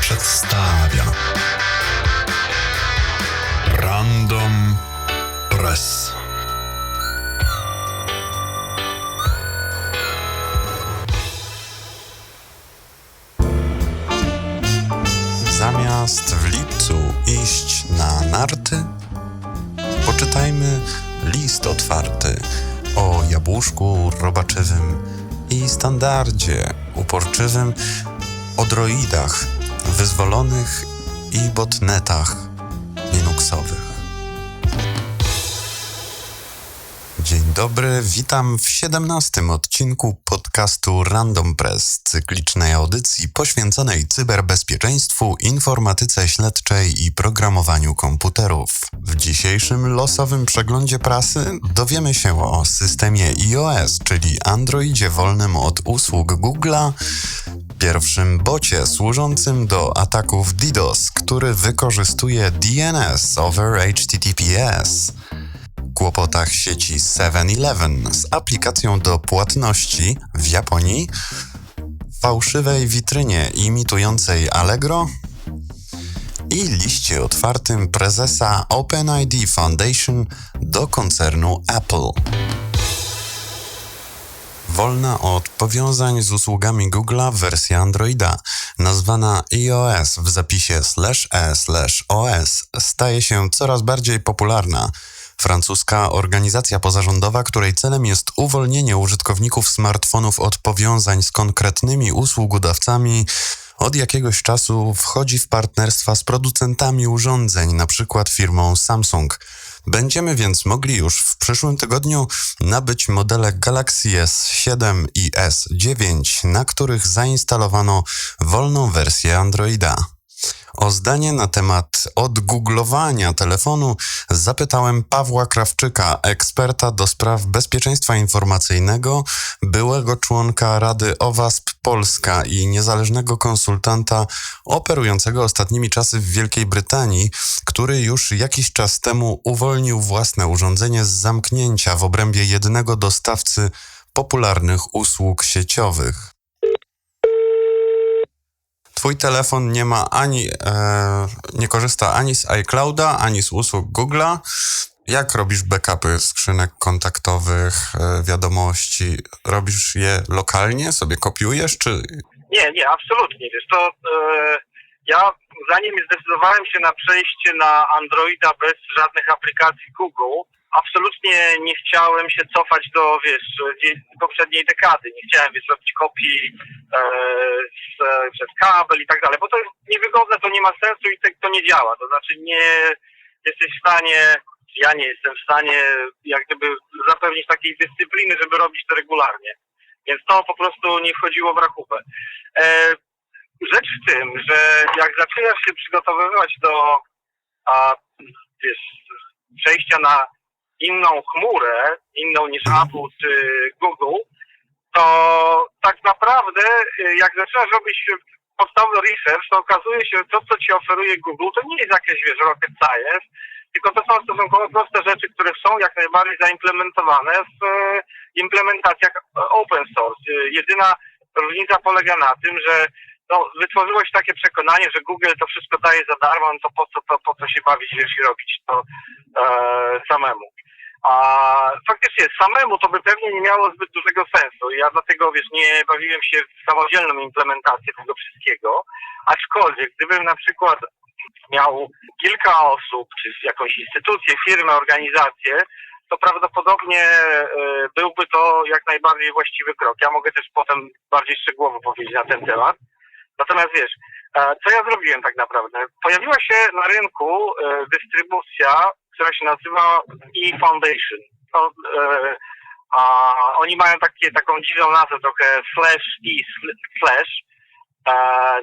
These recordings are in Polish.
Przedstawia Random Press. Zamiast w lipcu iść na narty, poczytajmy list otwarty o jabłuszku robaczywym i standardzie uporczywym, o droidach wyzwolonych i botnetach Linuxowych. Dzień dobry, witam w 17 odcinku podcastu Random Press, cyklicznej audycji poświęconej cyberbezpieczeństwu, informatyce śledczej i programowaniu komputerów. W dzisiejszym losowym przeglądzie prasy dowiemy się o systemie iOS, czyli Androidzie wolnym od usług Google'a, pierwszym bocie służącym do ataków DDoS, który wykorzystuje DNS over HTTPS kłopotach sieci 7-Eleven z aplikacją do płatności w Japonii, fałszywej witrynie imitującej Allegro i liście otwartym prezesa OpenID Foundation do koncernu Apple. Wolna od powiązań z usługami Google'a wersja Androida, nazwana iOS w zapisie slash e slash os, staje się coraz bardziej popularna. Francuska organizacja pozarządowa, której celem jest uwolnienie użytkowników smartfonów od powiązań z konkretnymi usługodawcami, od jakiegoś czasu wchodzi w partnerstwa z producentami urządzeń, przykład firmą Samsung. Będziemy więc mogli już w przyszłym tygodniu nabyć modele Galaxy S7 i S9, na których zainstalowano wolną wersję Androida. O zdanie na temat odgooglowania telefonu zapytałem Pawła Krawczyka, eksperta do spraw bezpieczeństwa informacyjnego, byłego członka Rady OWASP Polska i niezależnego konsultanta operującego ostatnimi czasy w Wielkiej Brytanii, który już jakiś czas temu uwolnił własne urządzenie z zamknięcia w obrębie jednego dostawcy popularnych usług sieciowych. Twój telefon nie ma ani, e, nie korzysta ani z iClouda, ani z usług Google'a. Jak robisz backupy skrzynek kontaktowych, e, wiadomości? Robisz je lokalnie, sobie kopiujesz, czy Nie, nie, absolutnie. Wiesz, to e, ja zanim zdecydowałem się na przejście na Androida bez żadnych aplikacji Google, absolutnie nie chciałem się cofać do, wiesz, poprzedniej dekady. Nie chciałem, wiesz, robić kopii e, z, przez kabel i tak dalej, bo to jest niewygodne, to nie ma sensu i to nie działa. To znaczy nie jesteś w stanie, ja nie jestem w stanie jak gdyby zapewnić takiej dyscypliny, żeby robić to regularnie. Więc to po prostu nie wchodziło w rachubę. E, rzecz w tym, że jak zaczynasz się przygotowywać do a, wiesz, przejścia na inną chmurę, inną niż Apple czy Google, to tak naprawdę y, jak zaczynasz robić podstawowy research, to okazuje się, że to, co ci oferuje Google, to nie jest jakieś, wiesz, rocket science, tylko to są stosunkowo proste rzeczy, które są jak najbardziej zaimplementowane w e, implementacjach open source. Jedyna różnica polega na tym, że no, wytworzyło się takie przekonanie, że Google to wszystko daje za darmo, no to po co, to, po co się bawić, wiesz, i robić to e, samemu. A faktycznie samemu to by pewnie nie miało zbyt dużego sensu. Ja dlatego, wiesz, nie bawiłem się w samodzielną implementację tego wszystkiego. Aczkolwiek, gdybym na przykład miał kilka osób, czy jakąś instytucję, firmę, organizację, to prawdopodobnie e, byłby to jak najbardziej właściwy krok. Ja mogę też potem bardziej szczegółowo powiedzieć na ten temat. Natomiast wiesz, e, co ja zrobiłem tak naprawdę? Pojawiła się na rynku e, dystrybucja, która się nazywa eFoundation. To, e, a oni mają takie, taką dziwną nazwę trochę Flash e Flash. E,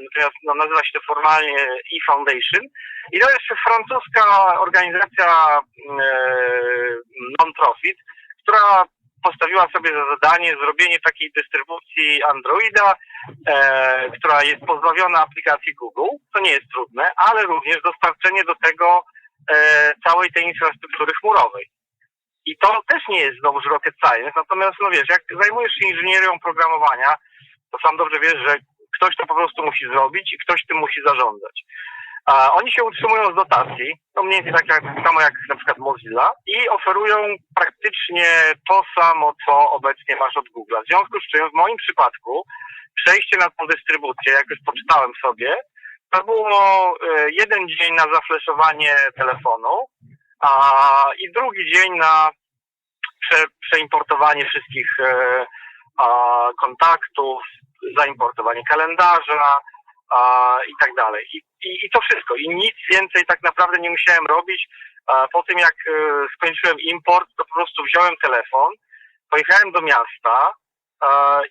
natomiast no, nazywa się to formalnie eFoundation. I to jest francuska organizacja e, non-profit, która postawiła sobie za zadanie zrobienie takiej dystrybucji Androida, e, która jest pozbawiona aplikacji Google. To nie jest trudne, ale również dostarczenie do tego e, całej tej infrastruktury chmurowej. I to też nie jest znowuż rocket science, natomiast no wiesz, jak zajmujesz się inżynierią programowania, to sam dobrze wiesz, że ktoś to po prostu musi zrobić i ktoś tym musi zarządzać. A oni się utrzymują z dotacji, no mniej więcej tak jak, samo jak na przykład Mozilla i oferują praktycznie to samo, co obecnie masz od Google. W związku z czym w moim przypadku przejście na tą dystrybucję, jak już poczytałem sobie, to było e, jeden dzień na zafleszowanie telefonu a, i drugi dzień na prze, przeimportowanie wszystkich e, a, kontaktów, zaimportowanie kalendarza a, i tak dalej. I, i, I to wszystko. I nic więcej tak naprawdę nie musiałem robić. A, po tym jak e, skończyłem import, to po prostu wziąłem telefon, pojechałem do miasta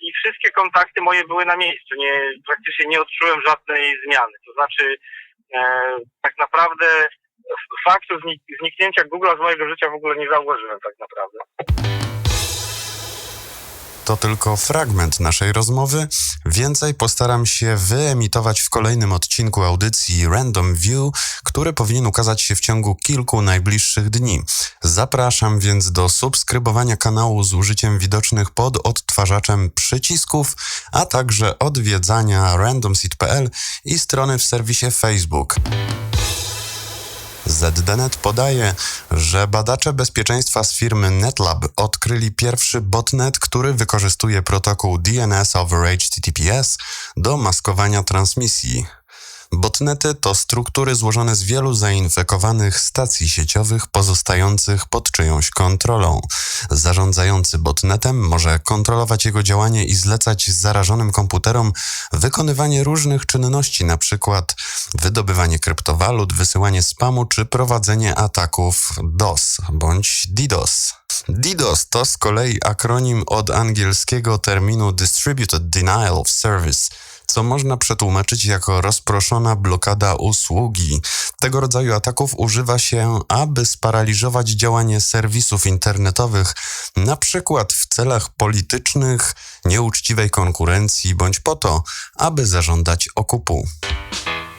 i wszystkie kontakty moje były na miejscu. Nie, praktycznie nie odczułem żadnej zmiany. To znaczy e, tak naprawdę faktu znik- zniknięcia Google'a z mojego życia w ogóle nie zauważyłem tak naprawdę. To tylko fragment naszej rozmowy. Więcej postaram się wyemitować w kolejnym odcinku audycji Random View, który powinien ukazać się w ciągu kilku najbliższych dni. Zapraszam więc do subskrybowania kanału z użyciem widocznych pod odtwarzaczem przycisków, a także odwiedzania randomseed.pl i strony w serwisie Facebook. ZDNet podaje, że badacze bezpieczeństwa z firmy NetLab odkryli pierwszy botnet, który wykorzystuje protokół DNS over HTTPS do maskowania transmisji. Botnety to struktury złożone z wielu zainfekowanych stacji sieciowych pozostających pod czyjąś kontrolą. Zarządzający botnetem może kontrolować jego działanie i zlecać zarażonym komputerom wykonywanie różnych czynności, np. wydobywanie kryptowalut, wysyłanie spamu czy prowadzenie ataków DOS bądź DDoS. DDoS to z kolei akronim od angielskiego terminu Distributed Denial of Service, co można przetłumaczyć jako rozproszona blokada usługi. Tego rodzaju ataków używa się, aby sparaliżować działanie serwisów internetowych, na przykład w celach politycznych, nieuczciwej konkurencji bądź po to, aby zażądać okupu.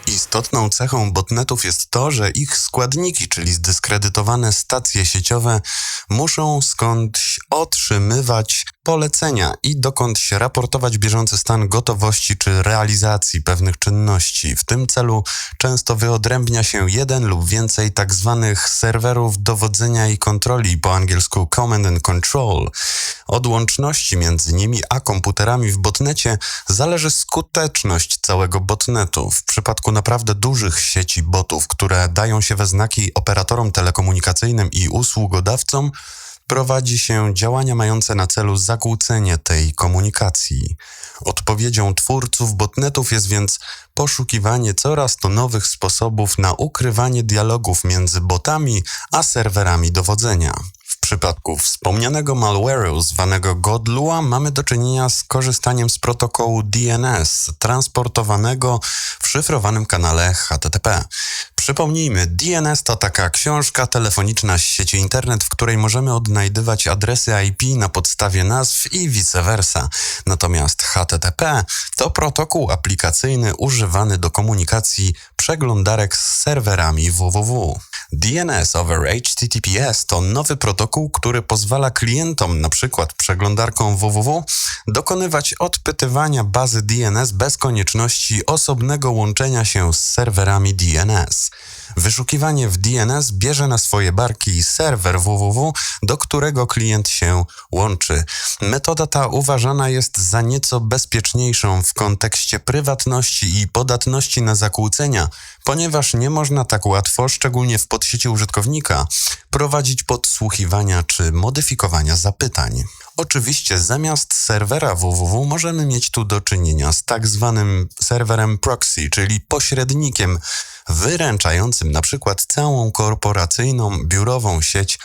Istotną cechą botnetów jest to, że ich składniki, czyli zdyskredytowane stacje sieciowe, muszą skądś otrzymywać polecenia i dokądś raportować bieżący stan gotowości czy realizacji pewnych czynności. W tym celu często wyodrębnia się jeden lub więcej tak zwanych serwerów dowodzenia i kontroli, po angielsku Command and Control. Od łączności między nimi a komputerami w botnecie zależy skuteczność całego botnetu. W przypadku naprawdę dużych sieci botów, które dają się we znaki operatorom telekomunikacyjnym i usługodawcom, prowadzi się działania mające na celu zakłócenie tej komunikacji. Odpowiedzią twórców botnetów jest więc poszukiwanie coraz to nowych sposobów na ukrywanie dialogów między botami a serwerami dowodzenia. Przypadku wspomnianego malware'u zwanego Godlua mamy do czynienia z korzystaniem z protokołu DNS transportowanego w szyfrowanym kanale HTTP. Przypomnijmy, DNS to taka książka telefoniczna z sieci internet, w której możemy odnajdywać adresy IP na podstawie nazw i vice versa. Natomiast HTTP to protokół aplikacyjny używany do komunikacji przeglądarek z serwerami www. DNS over HTTPS to nowy protokół, który pozwala klientom, np. przeglądarką www, dokonywać odpytywania bazy DNS bez konieczności osobnego łączenia się z serwerami DNS. Wyszukiwanie w DNS bierze na swoje barki serwer www, do którego klient się łączy. Metoda ta uważana jest za nieco bezpieczniejszą w kontekście prywatności i podatności na zakłócenia, ponieważ nie można tak łatwo, szczególnie w podsieci użytkownika, prowadzić podsłuchiwania czy modyfikowania zapytań. Oczywiście zamiast serwera www możemy mieć tu do czynienia z tak zwanym serwerem proxy, czyli pośrednikiem wyręczającym na przykład całą korporacyjną biurową sieć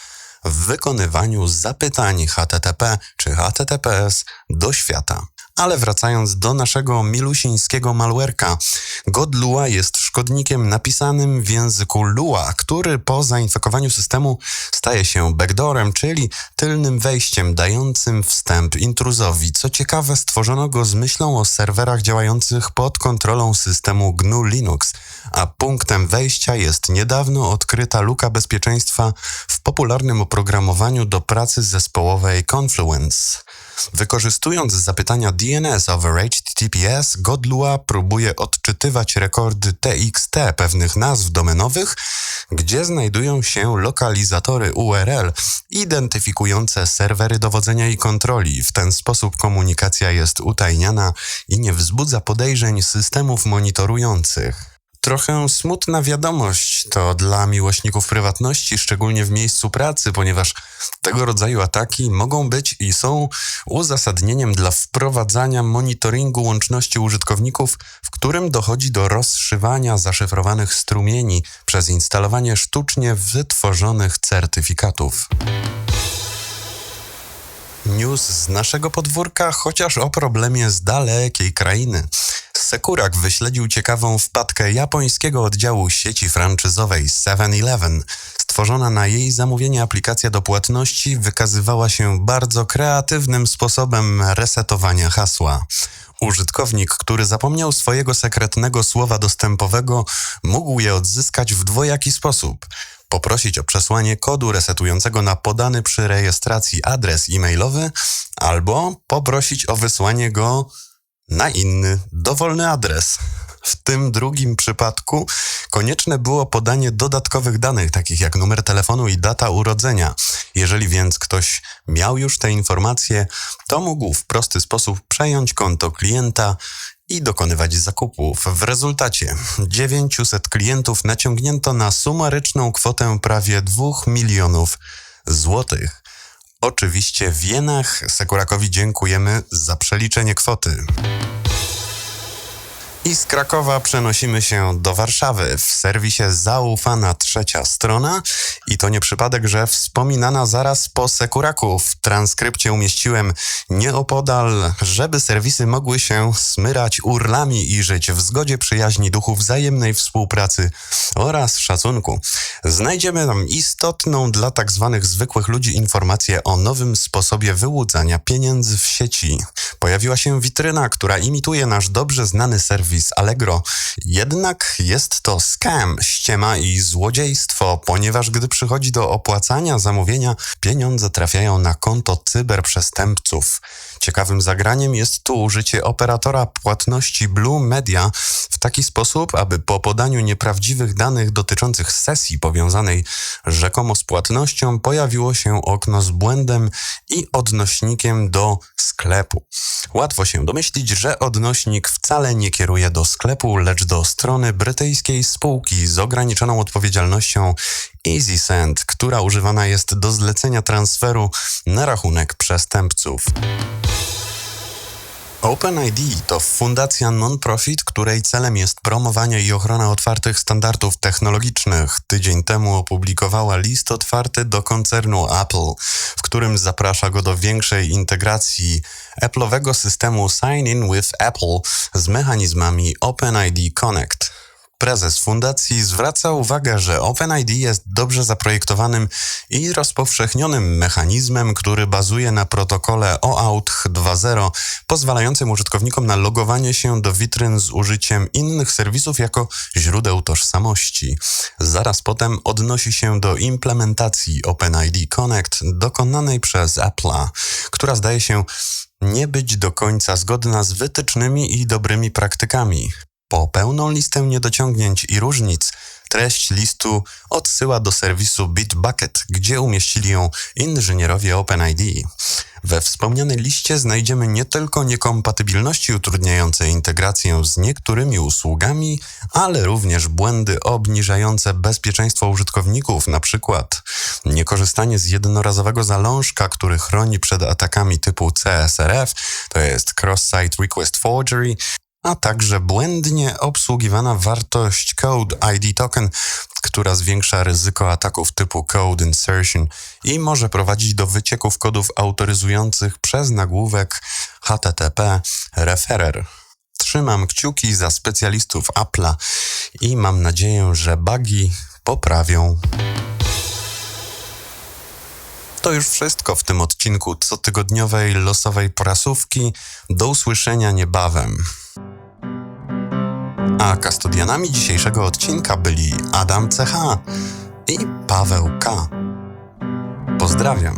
w wykonywaniu zapytań HTTP czy HTTPS do świata. Ale wracając do naszego milusińskiego malwerka, Godlua jest szkodnikiem napisanym w języku Lua, który po zainfekowaniu systemu staje się backdoorem, czyli tylnym wejściem dającym wstęp intruzowi. Co ciekawe, stworzono go z myślą o serwerach działających pod kontrolą systemu GNU Linux, a punktem wejścia jest niedawno odkryta luka bezpieczeństwa w popularnym oprogramowaniu do pracy zespołowej Confluence. Wykorzystując zapytania DNS over HTTPS, Godlua próbuje odczytywać rekordy TXT pewnych nazw domenowych, gdzie znajdują się lokalizatory URL identyfikujące serwery dowodzenia i kontroli. W ten sposób komunikacja jest utajniana i nie wzbudza podejrzeń systemów monitorujących. Trochę smutna wiadomość to dla miłośników prywatności, szczególnie w miejscu pracy, ponieważ tego rodzaju ataki mogą być i są uzasadnieniem dla wprowadzania monitoringu łączności użytkowników, w którym dochodzi do rozszywania zaszyfrowanych strumieni przez instalowanie sztucznie wytworzonych certyfikatów. News z naszego podwórka, chociaż o problemie z dalekiej krainy. Sekurak wyśledził ciekawą wpadkę japońskiego oddziału sieci franczyzowej 7-Eleven. Stworzona na jej zamówienie aplikacja do płatności wykazywała się bardzo kreatywnym sposobem resetowania hasła. Użytkownik, który zapomniał swojego sekretnego słowa dostępowego, mógł je odzyskać w dwojaki sposób poprosić o przesłanie kodu resetującego na podany przy rejestracji adres e-mailowy albo poprosić o wysłanie go na inny, dowolny adres. W tym drugim przypadku konieczne było podanie dodatkowych danych, takich jak numer telefonu i data urodzenia. Jeżeli więc ktoś miał już te informacje, to mógł w prosty sposób przejąć konto klienta i dokonywać zakupów. W rezultacie 900 klientów naciągnięto na sumaryczną kwotę prawie 2 milionów złotych. Oczywiście w jenach Sekurakowi dziękujemy za przeliczenie kwoty. I z Krakowa przenosimy się do Warszawy w serwisie Zaufana Trzecia Strona. I to nie przypadek, że wspominana zaraz po Sekuraku w transkrypcie umieściłem nieopodal, żeby serwisy mogły się smyrać urlami i żyć w zgodzie przyjaźni duchu wzajemnej współpracy oraz szacunku. Znajdziemy tam istotną dla tak zwanych zwykłych ludzi informację o nowym sposobie wyłudzania pieniędzy w sieci. Pojawiła się witryna, która imituje nasz dobrze znany serwis Allegro. Jednak jest to scam, ściema i złodziejstwo, ponieważ gdy przychodzi do opłacania zamówienia, pieniądze trafiają na konto cyberprzestępców. Ciekawym zagraniem jest tu użycie operatora płatności Blue Media w taki sposób, aby po podaniu nieprawdziwych danych dotyczących sesji powiązanej rzekomo z płatnością pojawiło się okno z błędem i odnośnikiem do sklepu. Łatwo się domyślić, że odnośnik wcale nie kieruje do sklepu, lecz do strony brytyjskiej spółki z ograniczoną odpowiedzialnością EasySend, która używana jest do zlecenia transferu na rachunek przestępców. OpenID to fundacja non-profit, której celem jest promowanie i ochrona otwartych standardów technologicznych. Tydzień temu opublikowała list otwarty do koncernu Apple, w którym zaprasza go do większej integracji Apple'owego systemu Sign In with Apple z mechanizmami OpenID Connect. Prezes fundacji zwraca uwagę, że OpenID jest dobrze zaprojektowanym i rozpowszechnionym mechanizmem, który bazuje na protokole OAuth 2.0, pozwalającym użytkownikom na logowanie się do witryn z użyciem innych serwisów jako źródeł tożsamości. Zaraz potem odnosi się do implementacji OpenID Connect dokonanej przez Apple'a, która zdaje się nie być do końca zgodna z wytycznymi i dobrymi praktykami. Po pełną listę niedociągnięć i różnic, treść listu odsyła do serwisu Bitbucket, gdzie umieścili ją inżynierowie OpenID. We wspomnianej liście znajdziemy nie tylko niekompatybilności utrudniające integrację z niektórymi usługami, ale również błędy obniżające bezpieczeństwo użytkowników, przykład niekorzystanie z jednorazowego zalążka, który chroni przed atakami typu CSRF, to jest Cross-Site Request Forgery, a także błędnie obsługiwana wartość Code ID Token, która zwiększa ryzyko ataków typu Code Insertion i może prowadzić do wycieków kodów autoryzujących przez nagłówek HTTP referer. Trzymam kciuki za specjalistów Apple'a i mam nadzieję, że bugi poprawią. To już wszystko w tym odcinku cotygodniowej losowej porasówki. Do usłyszenia niebawem a kastodianami dzisiejszego odcinka byli Adam CH i Paweł K. Pozdrawiam.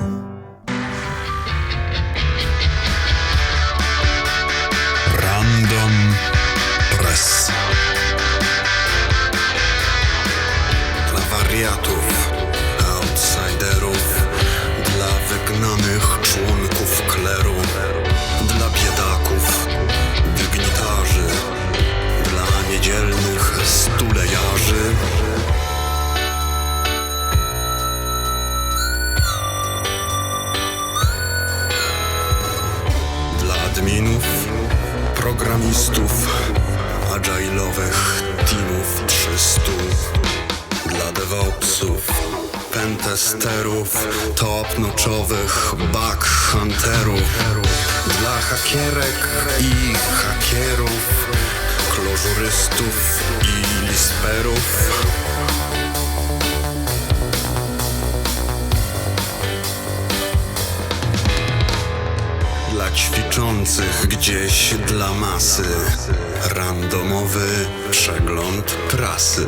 Random Press Dla wariatów, outsiderów, dla wygnanych Dla hakierek i hakierów Klożurystów i lisperów. Dla ćwiczących gdzieś dla masy. Randomowy przegląd prasy